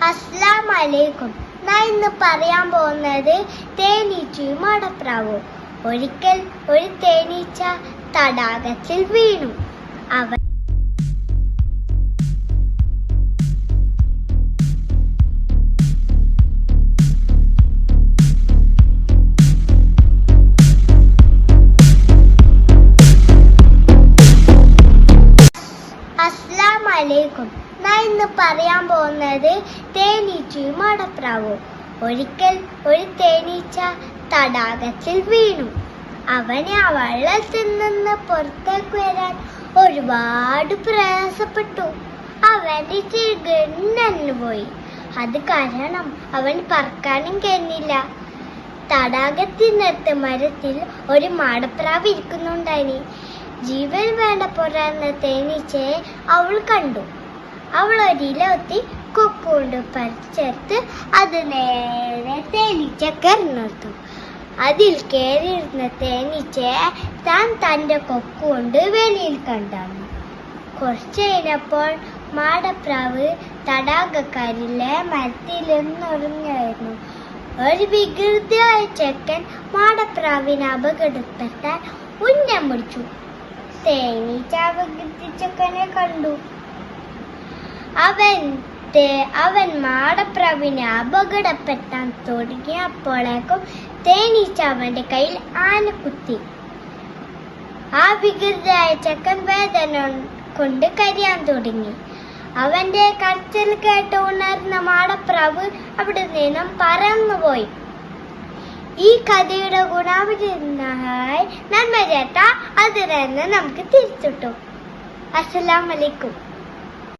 അസ്ലാം അലൈക്കും ഞാൻ ഇന്ന് പറയാൻ പോകുന്നത് തേനീച്ചയും അടപ്രാവും ഒരിക്കൽ ഒരു തേനീച്ച തടാകത്തിൽ വീണു. അവ അസ്ലാം അലൈക്കും ഇന്ന് പറയാൻ പോകുന്നത് തേനീച്ചയും മടപ്രാവും. ഒരിക്കൽ ഒരു തേനീച്ച തടാകത്തിൽ വീണു. അവനെ ആ വെള്ളത്തിൽ നിന്ന് പുറത്തേക്ക് വരാൻ ഒരുപാട് പ്രയാസപ്പെട്ടു. അവന്റെ ചിഗണ്ണു പോയി. അത് കാരണം അവൻ പറക്കാനും കഴിഞ്ഞില്ല. തടാകത്തിനടുത്ത് മരത്തിൽ ഒരു മാടപ്രാവ് ഇരിക്കുന്നുണ്ടായി. ജീവൻ വേണ്ട പോരാന്ന തേനീച്ചയെ അവൾ കണ്ടു. അവൾ ഒരിലൊത്തി കൊക്കുകൊണ്ട് പറിച്ചെടുത്ത് അത് നേരെ തേനീച്ച കയറിനിർത്തു അതിൽ കയറിയിരുന്ന തേനീച്ചയെ താൻ തന്റെ കൊക്കുകൊണ്ട് വെളിയിൽ കണ്ടാണ് കുറച്ച് കഴിഞ്ഞപ്പോൾ മാടപ്രാവ് തടാകക്കാരിലെ മരത്തിലൊന്നുറങ്ങായിരുന്നു ഒരു വികൃതിയായ ചെക്കൻ മാടപ്രാവിനെ അപകടപ്പെട്ടാൽ ഉന്നം പിടിച്ചു. തേനീച്ച ചെക്കനെ കണ്ടു. അവൻ തേ- അവൻ മാടപ്രാവിനെ അപകടപ്പെട്ടാൻ തുടങ്ങിയപ്പോഴേക്കും തേനീച്ച അവന്റെ കയ്യിൽ ആന കുത്തി. ആ വികൃതയായ ചക്കൻ വേദന കൊണ്ട് കരിയാൻ തുടങ്ങി. അവന്റെ കരച്ചിൽ കേട്ട് ഉണർന്ന മാടപ്രാവ് അവിടെ നിന്നും പറന്നുപോയി. ഈ കഥയുടെ ഗുണാവിനായി നന്മ ചേട്ട അതിൽ നിന്ന് നമുക്ക് തിരിച്ചിട്ടു അസ്സലാമലൈക്കും